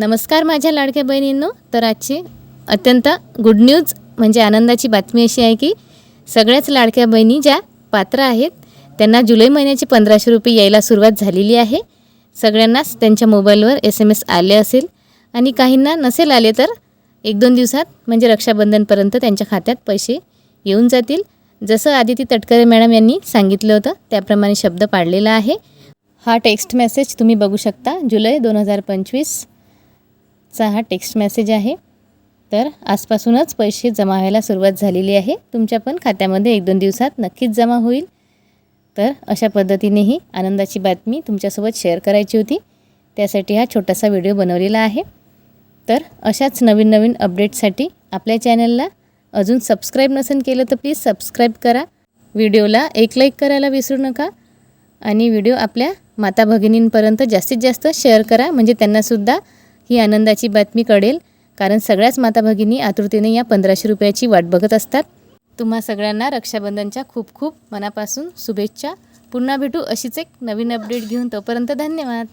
नमस्कार माझ्या लाडक्या बहिणींनो. तर आजची अत्यंत गुड न्यूज म्हणजे आनंदाची बातमी अशी आहे की सगळ्याच लाडक्या बहिणी ज्या पात्र आहेत त्यांना जुलै महिन्याचे पंधराशे रुपये यायला सुरुवात झालेली आहे. सगळ्यांनाच त्यांच्या मोबाईलवर एस एम एस आले असेल आणि काहींना नसेल आले तर एक दोन दिवसात म्हणजे रक्षाबंधनपर्यंत त्यांच्या खात्यात पैसे येऊन जातील. जसं आदिती तटकरे मॅडम यांनी सांगितलं होतं त्याप्रमाणे शब्द पाडलेला आहे. हा टेक्स्ट मेसेज तुम्ही बघू शकता जुलै दोन हजार पंचवीस चा हा टेक्स्ट मेसेज आहे. तर आजपासूनच पैसे जमा व्हायला सुरुवात झालेली आहे. तुमच्या पण खात्यामध्ये एक दोन दिवसात नक्कीच जमा होईल. तर अशा पद्धतीनेही आनंदाची बातमी तुमच्यासोबत शेअर करायची होती. त्यासाठी हा छोटासा व्हिडिओ बनवलेला आहे. तर अशाच नवीन नवीन अपडेटसाठी आपल्या चॅनलला अजून सबस्क्राईब नसेल केलं तर प्लीज सबस्क्राईब करा. व्हिडिओला एक लाईक करायला विसरू नका. आणि व्हिडिओ आपल्या माता भगिनींपर्यंत जास्तीत जास्त शेअर करा. म्हणजे त्यांनासुद्धा ही आनंदाची बातमी कळेल. कारण सगळ्याच माता भगिनी आतुरतेने या पंधराशे रुपयाची वाट बघत असतात. तुम्हा सगळ्यांना रक्षाबंधनच्या खूप खूप मनापासून शुभेच्छा. पुन्हा भेटू अशीच एक नवीन अपडेट घेऊन तोपर्यंत धन्यवाद.